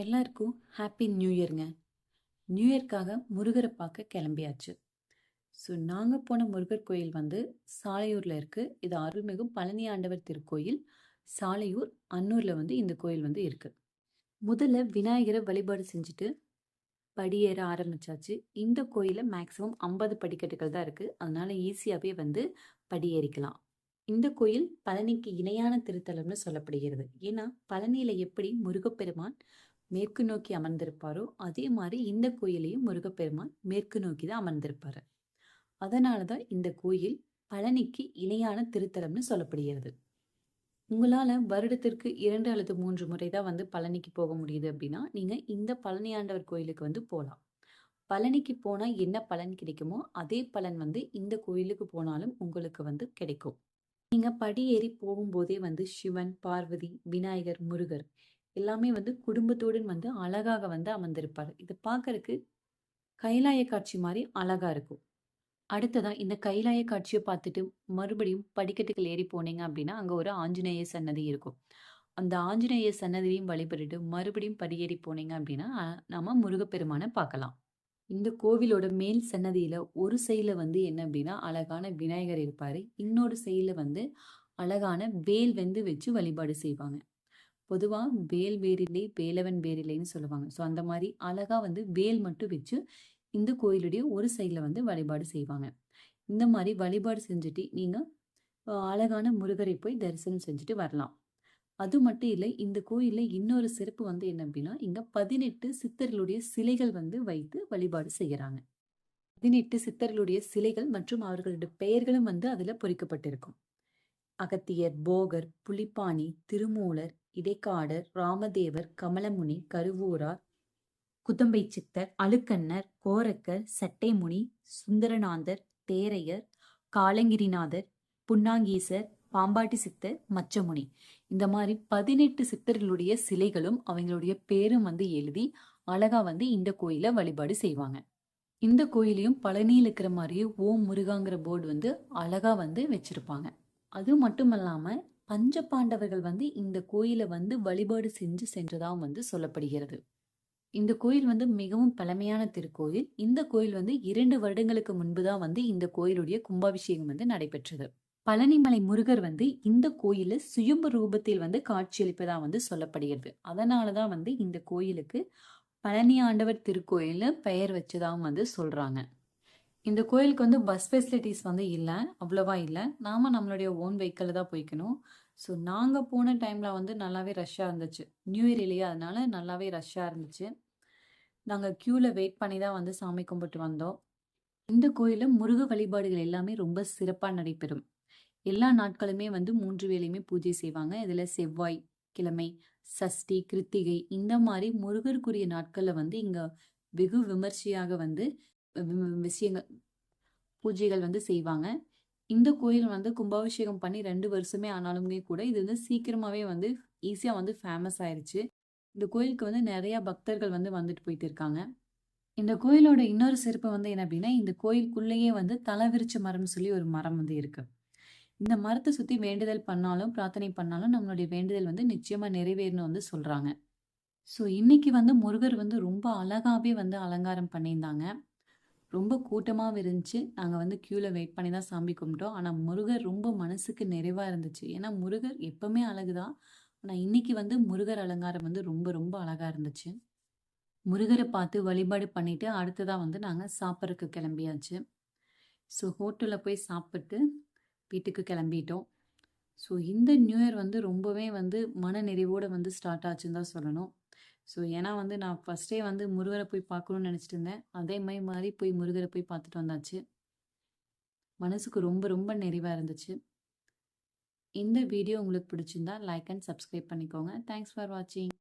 எல்லாருக்கும் happy new இயருங்க new இயர்க்காக முருகரை பார்க்க கிளம்பியாச்சு. ஸோ நாங்கள் போன முருகர் கோயில் வந்து சாலையூரில் இருக்குது இது அருள்மிகு பழனி ஆண்டவர் திருக்கோயில். சாலையூர் அன்னூரில் வந்து இந்த கோயில் வந்து இருக்குது முதல்ல விநாயகரை வழிபாடு செஞ்சுட்டு படியேற ஆரம்பிச்சாச்சு. இந்த கோயிலில் மேக்ஸிமம் ஐம்பது படிக்கட்டுகள் தான் இருக்குது அதனால் ஈஸியாகவே வந்து படியேறிக்கலாம் இந்த கோயில் பழனிக்கு இணையான திருத்தலம்னு சொல்லப்படுகிறது. ஏன்னா பழனியில் எப்படி முருகப்பெருமான் மேற்கு நோக்கி அமர்ந்திருப்பாரோ அதே மாதிரி இந்த கோயிலையும் முருகப்பெருமான் மேற்கு நோக்கி தான் அமர்ந்திருப்பாரு. அதனால தான் இந்த கோயில் பழனிக்கு இணையான திருத்தலம்னு சொல்லப்படுகிறது. உங்களால் வருடத்திற்கு இரண்டு அல்லது மூன்று முறை தான் வந்து பழனிக்கு போக முடியுது அப்படின்னா நீங்கள் இந்த பழனி ஆண்டவர் கோயிலுக்கு வந்து போகலாம் பழனிக்கு போனால் என்ன பலன் கிடைக்குமோ அதே பலன் வந்து இந்த கோயிலுக்கு போனாலும் உங்களுக்கு வந்து கிடைக்கும். நீங்கள் படி ஏறி போகும்போதே வந்து சிவன் பார்வதி விநாயகர் முருகர் எல்லாமே வந்து குடும்பத்துடன் வந்து அழகாக வந்து அமர்ந்திருப்பார். இது பார்க்கறதுக்கு கைலாய காட்சி மாதிரி அழகா இருக்கும். அடுத்ததா இந்த கைலாய காட்சியை பார்த்துட்டு மறுபடியும் படிக்கட்டுகள் ஏறி போனீங்க அப்படின்னா அங்கே ஒரு ஆஞ்சநேய சன்னதி இருக்கும். அந்த ஆஞ்சநேய சன்னதியையும் வழிபட்டுட்டு மறுபடியும் படியேறி போனீங்க அப்படின்னா நம்ம முருகப்பெருமானை பார்க்கலாம் இந்த கோவிலோட மேல் சன்னதியில ஒரு சைடில் வந்து என்ன அப்படின்னா அழகான விநாயகர் இருப்பாரு. இன்னொரு சைடில் வந்து அழகான வேல் வந்து வச்சு வழிபாடு செய்வாங்க. பொதுவாக வேல் வேரில்லை வேலவன் வேரில்லைன்னு சொல்லுவாங்க. ஸோ அந்த மாதிரி அழகாக வந்து வேல் மட்டும் வச்சு இந்த கோயிலுடைய ஒரு சைடில் வந்து வழிபாடு செய்வாங்க. இந்த மாதிரி வழிபாடு செஞ்சுட்டு நீங்கள் அழகான முருகரை போய் தரிசனம் செஞ்சுட்டு வரலாம். அது மட்டும் இல்லை இந்த கோயிலில் இன்னொரு சிறப்பு வந்து என்ன அப்படின்னா இங்கே பதினெட்டு சித்தர்களுடைய சிலைகள் வந்து வைத்து வழிபாடு செய்கிறாங்க பதினெட்டு சித்தர்களுடைய சிலைகள் மற்றும் அவர்களுடைய பெயர்களும் வந்து அதில் பொறிக்கப்பட்டிருக்கும். அகத்தியர் போகர் புலிப்பாணி திருமூலர் இடைக்காடர் ராமதேவர் கமலமுனி கருவூரார் குதம்பை சித்தர் அழுக்கண்ணர் கோரக்கர் சட்டைமுனி சுந்தரநாதர் தேரையர் காலங்கிரிநாதர் புன்னாங்கீசர் பாம்பாட்டி சித்தர் மச்சமுனி. இந்த மாதிரி பதினெட்டு சித்தர்களுடைய சிலைகளும் அவங்களுடைய பேரும் வந்து எழுதி அழகா வந்து இந்த கோயிலை வழிபாடு செய்வாங்க. இந்த கோயிலையும் பழனியில் இருக்கிற மாதிரியே ஓம் முருகாங்கிற போர்டு வந்து அழகா வந்து வச்சிருப்பாங்க. அது மட்டும் இல்லாமல் பஞ்ச பாண்டவர்கள் வந்து இந்த கோயிலை வந்து வழிபாடு செஞ்சு சென்றதாகவும் வந்து சொல்லப்படுகிறது. இந்த கோயில் வந்து மிகவும் பழமையான திருக்கோயில். இந்த கோயில் வந்து இரண்டு வருடங்களுக்கு முன்பு தான் வந்து இந்த கோயிலுடைய கும்பாபிஷேகம் வந்து நடைபெற்றது. பழனிமலை முருகர் வந்து இந்த கோயில சுயம்பு ரூபத்தில் வந்து காட்சியளிப்பதா வந்து சொல்லப்படுகிறது. அதனாலதான் வந்து இந்த கோயிலுக்கு பழனி ஆண்டவர் திருக்கோயில்னு பெயர் வச்சதாகவும் வந்து சொல்றாங்க. இந்த கோயிலுக்கு வந்து பஸ் ஃபெசிலிட்டிஸ் வந்து இல்லை அவ்வளோவா இல்லை. நாம நம்மளுடைய ஓன் வெஹிக்கிளில் தான் போய்க்கணும். ஸோ நாங்கள் போன டைமில் வந்து நல்லாவே ரஷ்ஷாக இருந்துச்சு. நியூ இயர் இல்லையா? அதனால நல்லாவே ரஷ்ஷாக இருந்துச்சு. நாங்கள் க்யூவில் வெயிட் பண்ணி தான் வந்து சாமி கும்பிட்டு வந்தோம். இந்த கோயிலில் முருக வழிபாடுகள் எல்லாமே ரொம்ப சிறப்பாக நடைபெறும். எல்லா நாட்களுமே வந்து மூன்று வேலையுமே பூஜை செய்வாங்க. இதில் செவ்வாய் கிழமை சஷ்டி கிருத்திகை இந்த மாதிரி முருகருக்குரிய நாட்களில் வந்து இங்கே வெகு விமர்சையாக வந்து விஷயங்கள் பூஜைகள் வந்து செய்வாங்க. இந்த கோயில் வந்து கும்பாபிஷேகம் பண்ணி ரெண்டு வருஷமே ஆனாலுமே கூட இது வந்து சீக்கிரமாகவே வந்து ஈஸியாக வந்து ஃபேமஸ் ஆயிருச்சு. இந்த கோயிலுக்கு வந்து நிறைய பக்தர்கள் வந்து வந்துட்டு போயிட்டு இருக்காங்க. இந்த கோயிலோட இன்னொரு சிறப்பு வந்து என்ன அப்படின்னா இந்த கோயிலுக்குள்ளேயே வந்து தலைவிரிச்ச மரம்னு சொல்லி ஒரு மரம் வந்து இருக்கு. இந்த மரத்தை சுற்றி வேண்டுதல் பண்ணாலும் பிரார்த்தனை பண்ணாலும் நம்மளுடைய வேண்டுதல் வந்து நிச்சயமாக நிறைவேறணும் வந்து சொல்கிறாங்க ஸோ இன்னைக்கு வந்து முருகர் வந்து ரொம்ப அழகாவே வந்து அலங்காரம் பண்ணியிருந்தாங்க. ரொம்ப கூட்டமாகவும் இருந்துச்சு. நாங்கள் வந்து க்யூவில் வெயிட் பண்ணி தான் சாமி கும்பிட்டோம். ஆனால் முருகர் ரொம்ப மனசுக்கு நிறைவாக இருந்துச்சு. ஏன்னா முருகர் எப்பவுமே அழகுதான். ஆனால் இன்றைக்கி வந்து முருகர் அலங்காரம் வந்து ரொம்ப ரொம்ப அழகாக இருந்துச்சு. முருகரை பார்த்து வழிபாடு பண்ணிவிட்டு அடுத்ததாக வந்து நாங்கள் சாப்பிட்றதுக்கு கிளம்பியாச்சு. ஸோ ஹோட்டலில் போய் சாப்பிட்டு வீட்டுக்கு கிளம்பிட்டோம். ஸோ இந்த நியூ இயர் வந்து ரொம்பவே வந்து மன நிறைவோடு வந்து ஸ்டார்ட் ஆச்சுன்னு தான் சொல்லணும். ஸோ ஏன்னா வந்து நான் ஃபஸ்ட்டே வந்து முருகரை போய் பார்க்கணும்னு நினச்சிட்டு இருந்தேன் அதே மாதிரி மாதிரி போய் முருகரை போய் பார்த்துட்டு வந்தாச்சு. மனசுக்கு ரொம்ப ரொம்ப நிறைவாக இருந்துச்சு. இந்த வீடியோ உங்களுக்கு பிடிச்சிருந்தா லைக் அண்ட் சப்ஸ்கிரைப் பண்ணிக்கோங்க. தேங்க்ஸ் ஃபார் வாட்சிங்